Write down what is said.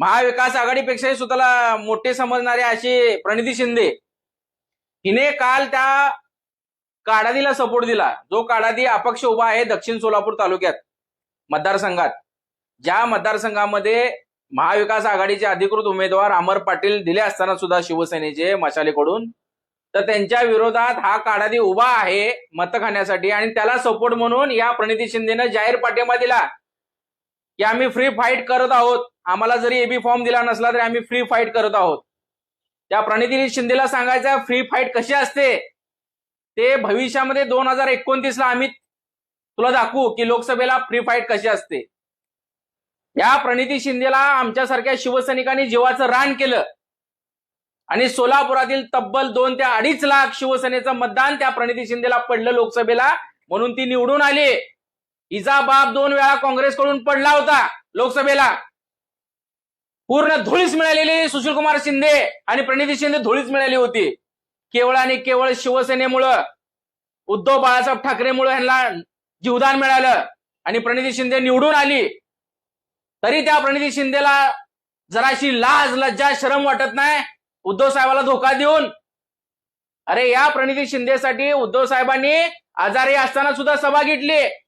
महाविकास आघाडीपेक्षाही स्वतःला मोठे समजणारे अशी प्रणिती शिंदे. हिने काल त्या काडादीला सपोर्ट दिला. जो काडादी अपक्ष उभा आहे दक्षिण सोलापूर तालुक्यात मतदारसंघात. ज्या मतदारसंघामध्ये महाविकास आघाडीचे अधिकृत उमेदवार अमर पाटील दिले असताना सुद्धा शिवसेनेचे मशालेकडून तर त्यांच्या विरोधात हा काडादी उभा आहे मत खाण्यासाठी आणि त्याला सपोर्ट म्हणून या प्रणिती शिंदेनं जाहीर पाठिंबा दिला. की आम्ही फ्री फाईट करत आहोत. आम्हाला जरी एबी फॉर्म दिला नसला तरी आम्ही फ्री फाईट करत आहोत. त्या प्रणिती शिंदेला सांगायचं फ्री फाईट कशी असते? ते भविष्यामध्ये दोन हजार एकोणतीसला आम्ही तुला दाखवू की लोकसभेला फ्री फाईट कशी असते. या प्रणिती शिंदेला आमच्यासारख्या शिवसैनिकांनी जीवाचं रान केलं. आणि सोलापुरातील तब्बल दोन ते अडीच लाख शिवसेनेचं मतदान त्या प्रणिती शिंदेला पडलं लोकसभेला म्हणून ती निवडून आली. हिचा बाप दोन वेळा काँग्रेसकडून पडला होता लोकसभेला. पूर्ण धुळीच मिळालेली सुशीलकुमार शिंदे आणि प्रणिती शिंदे धुळीच मिळाली होती. केवळ आणि केवळ शिवसेनेमुळं उद्धव बाळासाहेब ठाकरेमुळे ह्यांना जीवदान मिळालं आणि प्रणिती शिंदे निवडून आली. तरी त्या प्रणिती शिंदेला जराशी लाज लज्जा शरम वाटत नाही. उद्धव साहेबाला धोका देऊन. अरे या प्रणिती शिंदेसाठी उद्धव साहेबांनी आजारी असताना सुद्धा सभा घेतली.